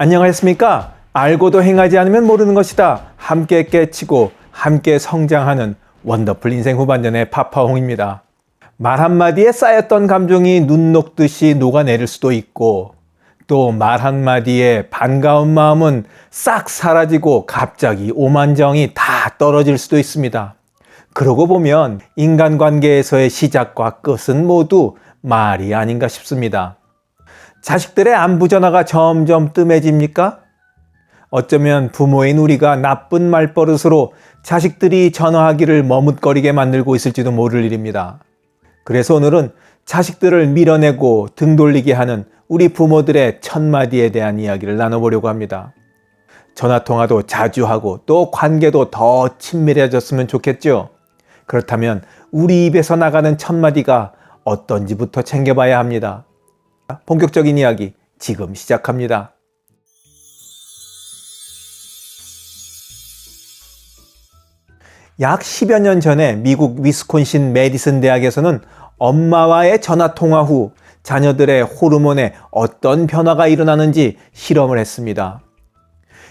안녕하십니까? 알고도 행하지 않으면 모르는 것이다. 함께 깨치고 함께 성장하는 원더풀 인생 후반전의 파파홍입니다. 말 한마디에 쌓였던 감정이 눈 녹듯이 녹아내릴 수도 있고 또 말 한마디에 반가운 마음은 싹 사라지고 갑자기 오만정이 다 떨어질 수도 있습니다. 그러고 보면 인간관계에서의 시작과 끝은 모두 말이 아닌가 싶습니다. 자식들의 안부 전화가 점점 뜸해집니까? 어쩌면 부모인 우리가 나쁜 말버릇으로 자식들이 전화하기를 머뭇거리게 만들고 있을지도 모를 일입니다. 그래서 오늘은 자식들을 밀어내고 등 돌리게 하는 우리 부모들의 첫마디에 대한 이야기를 나눠보려고 합니다. 전화통화도 자주 하고 또 관계도 더 친밀해졌으면 좋겠죠? 그렇다면 우리 입에서 나가는 첫마디가 어떤지부터 챙겨봐야 합니다. 본격적인 이야기 지금 시작합니다. 약 10여 년 전에 미국 위스콘신 메디슨 대학에서는 엄마와의 전화 통화 후 자녀들의 호르몬에 어떤 변화가 일어나는지 실험을 했습니다.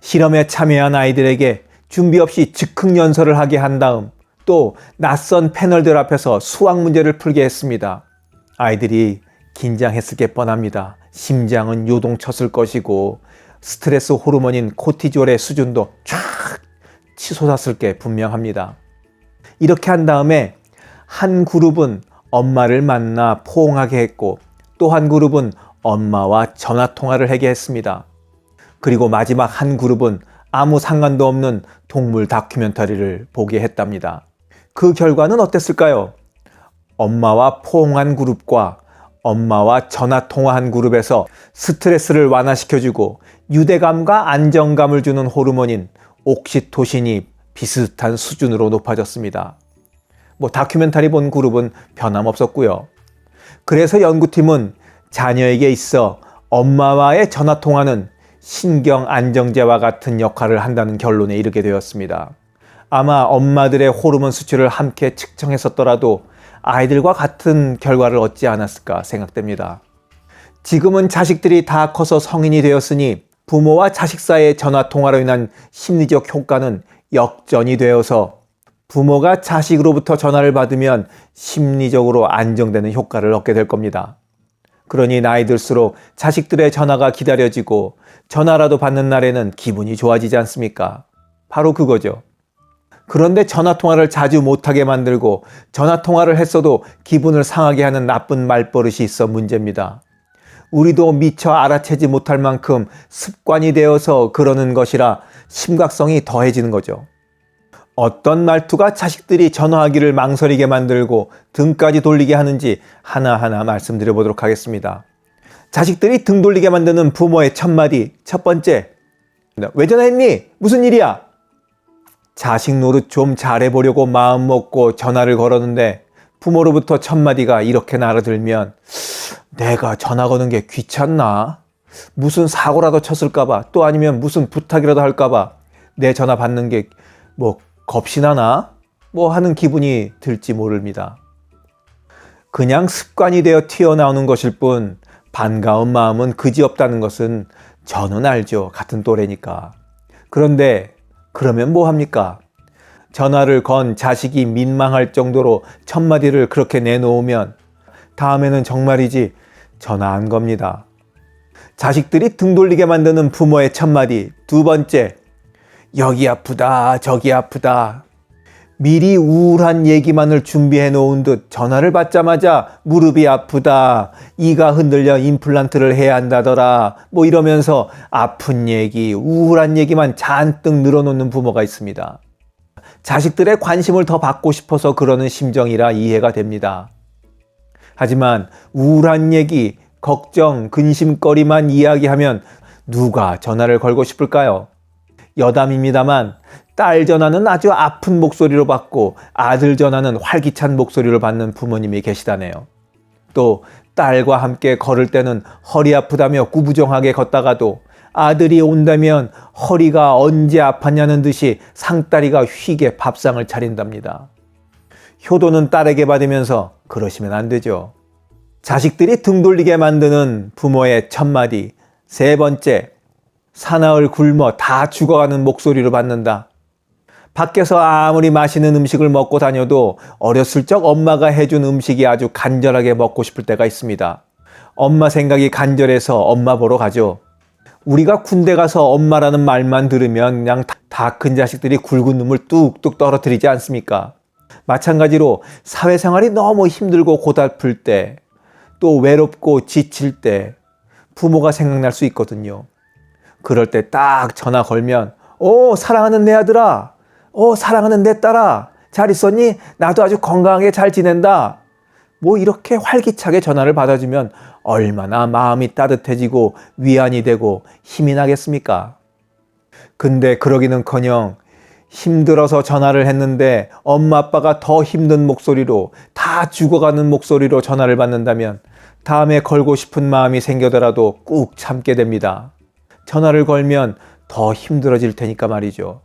실험에 참여한 아이들에게 준비 없이 즉흥 연설을 하게 한 다음 또 낯선 패널들 앞에서 수학 문제를 풀게 했습니다. 아이들이 긴장했을 게 뻔합니다. 심장은 요동쳤을 것이고 스트레스 호르몬인 코티졸의 수준도 쫙 치솟았을 게 분명합니다. 이렇게 한 다음에 한 그룹은 엄마를 만나 포옹하게 했고 또 한 그룹은 엄마와 전화 통화를 하게 했습니다. 그리고 마지막 한 그룹은 아무 상관도 없는 동물 다큐멘터리를 보게 했답니다. 그 결과는 어땠을까요? 엄마와 포옹한 그룹과 엄마와 전화 통화한 그룹에서 스트레스를 완화시켜주고 유대감과 안정감을 주는 호르몬인 옥시토신이 비슷한 수준으로 높아졌습니다. 뭐 다큐멘터리 본 그룹은 변함없었고요. 그래서 연구팀은 자녀에게 있어 엄마와의 전화 통화는 신경 안정제와 같은 역할을 한다는 결론에 이르게 되었습니다. 아마 엄마들의 호르몬 수치를 함께 측정했었더라도 아이들과 같은 결과를 얻지 않았을까 생각됩니다. 지금은 자식들이 다 커서 성인이 되었으니 부모와 자식 사이의 전화 통화로 인한 심리적 효과는 역전이 되어서 부모가 자식으로부터 전화를 받으면 심리적으로 안정되는 효과를 얻게 될 겁니다. 그러니 나이 들수록 자식들의 전화가 기다려지고 전화라도 받는 날에는 기분이 좋아지지 않습니까? 바로 그거죠. 그런데 전화 통화를 자주 못하게 만들고 전화 통화를 했어도 기분을 상하게 하는 나쁜 말버릇이 있어 문제입니다. 우리도 미처 알아채지 못할 만큼 습관이 되어서 그러는 것이라 심각성이 더해지는 거죠. 어떤 말투가 자식들이 전화하기를 망설이게 만들고 등까지 돌리게 하는지 하나하나 말씀드려 보도록 하겠습니다. 자식들이 등 돌리게 만드는 부모의 첫마디. 첫 번째. 왜 전화했니? 무슨 일이야? 자식 노릇 좀 잘해보려고 마음 먹고 전화를 걸었는데 부모로부터 첫마디가 이렇게 날아들면 내가 전화 거는 게 귀찮나? 무슨 사고라도 쳤을까봐 또 아니면 무슨 부탁이라도 할까봐 내 전화 받는 게 뭐 겁시나나? 뭐 하는 기분이 들지 모릅니다. 그냥 습관이 되어 튀어나오는 것일 뿐 반가운 마음은 그지없다는 것은 저는 알죠. 같은 또래니까. 그런데 그러면 뭐 합니까? 전화를 건 자식이 민망할 정도로 첫마디를 그렇게 내놓으면 다음에는 정말이지 전화 안 겁니다. 자식들이 등 돌리게 만드는 부모의 첫마디. 두 번째, 여기 아프다, 저기 아프다. 미리 우울한 얘기만을 준비해 놓은 듯 전화를 받자마자 무릎이 아프다, 이가 흔들려 임플란트를 해야 한다더라, 뭐 이러면서 아픈 얘기, 우울한 얘기만 잔뜩 늘어놓는 부모가 있습니다. 자식들의 관심을 더 받고 싶어서 그러는 심정이라 이해가 됩니다. 하지만 우울한 얘기, 걱정, 근심거리만 이야기하면 누가 전화를 걸고 싶을까요? 여담입니다만 딸 전화는 아주 아픈 목소리로 받고 아들 전화는 활기찬 목소리로 받는 부모님이 계시다네요. 또 딸과 함께 걸을 때는 허리 아프다며 구부정하게 걷다가도 아들이 온다면 허리가 언제 아팠냐는 듯이 상다리가 휘게 밥상을 차린답니다. 효도는 딸에게 받으면서 그러시면 안 되죠. 자식들이 등 돌리게 만드는 부모의 첫마디. 세 번째, 사나흘 굶어 다 죽어가는 목소리로 받는다. 밖에서 아무리 맛있는 음식을 먹고 다녀도 어렸을 적 엄마가 해준 음식이 아주 간절하게 먹고 싶을 때가 있습니다. 엄마 생각이 간절해서 엄마 보러 가죠. 우리가 군대 가서 엄마라는 말만 들으면 그냥 다 큰 자식들이 굵은 눈물 뚝뚝 떨어뜨리지 않습니까? 마찬가지로 사회생활이 너무 힘들고 고달플 때, 또 외롭고 지칠 때 부모가 생각날 수 있거든요. 그럴 때 딱 전화 걸면, 오, 사랑하는 내 아들아, 오, 사랑하는 내 딸아, 잘 있었니? 나도 아주 건강하게 잘 지낸다. 뭐 이렇게 활기차게 전화를 받아주면 얼마나 마음이 따뜻해지고 위안이 되고 힘이 나겠습니까? 근데 그러기는 커녕 힘들어서 전화를 했는데 엄마 아빠가 더 힘든 목소리로 다 죽어가는 목소리로 전화를 받는다면 다음에 걸고 싶은 마음이 생겨더라도 꾹 참게 됩니다. 전화를 걸면 더 힘들어질 테니까 말이죠.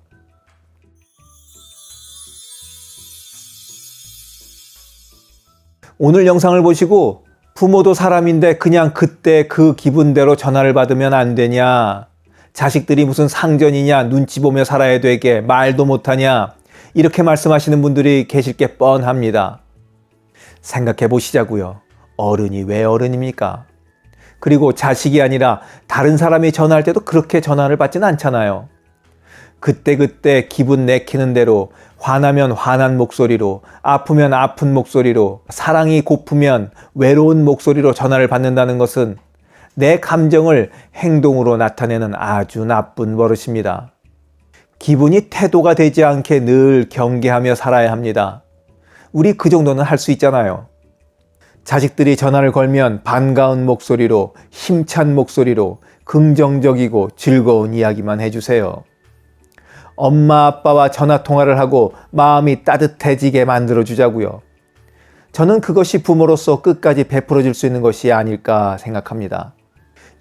오늘 영상을 보시고 부모도 사람인데 그냥 그때 그 기분대로 전화를 받으면 안 되냐. 자식들이 무슨 상전이냐. 눈치 보며 살아야 되게 말도 못하냐. 이렇게 말씀하시는 분들이 계실 게 뻔합니다. 생각해 보시자고요. 어른이 왜 어른입니까? 그리고 자식이 아니라 다른 사람이 전화할 때도 그렇게 전화를 받지는 않잖아요. 그때그때 기분 내키는 대로 화나면 화난 목소리로 아프면 아픈 목소리로 사랑이 고프면 외로운 목소리로 전화를 받는다는 것은 내 감정을 행동으로 나타내는 아주 나쁜 버릇입니다. 기분이 태도가 되지 않게 늘 경계하며 살아야 합니다. 우리 그 정도는 할 수 있잖아요. 자식들이 전화를 걸면 반가운 목소리로 힘찬 목소리로 긍정적이고 즐거운 이야기만 해주세요. 엄마 아빠와 전화 통화를 하고 마음이 따뜻해지게 만들어 주자고요. 저는 그것이 부모로서 끝까지 베풀어질 수 있는 것이 아닐까 생각합니다.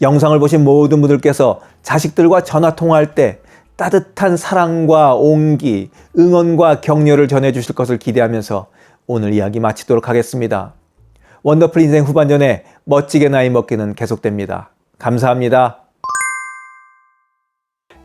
영상을 보신 모든 분들께서 자식들과 전화 통화할 때 따뜻한 사랑과 온기, 응원과 격려를 전해 주실 것을 기대하면서 오늘 이야기 마치도록 하겠습니다. 원더풀 인생 후반전에 멋지게 나이 먹기는 계속됩니다. 감사합니다.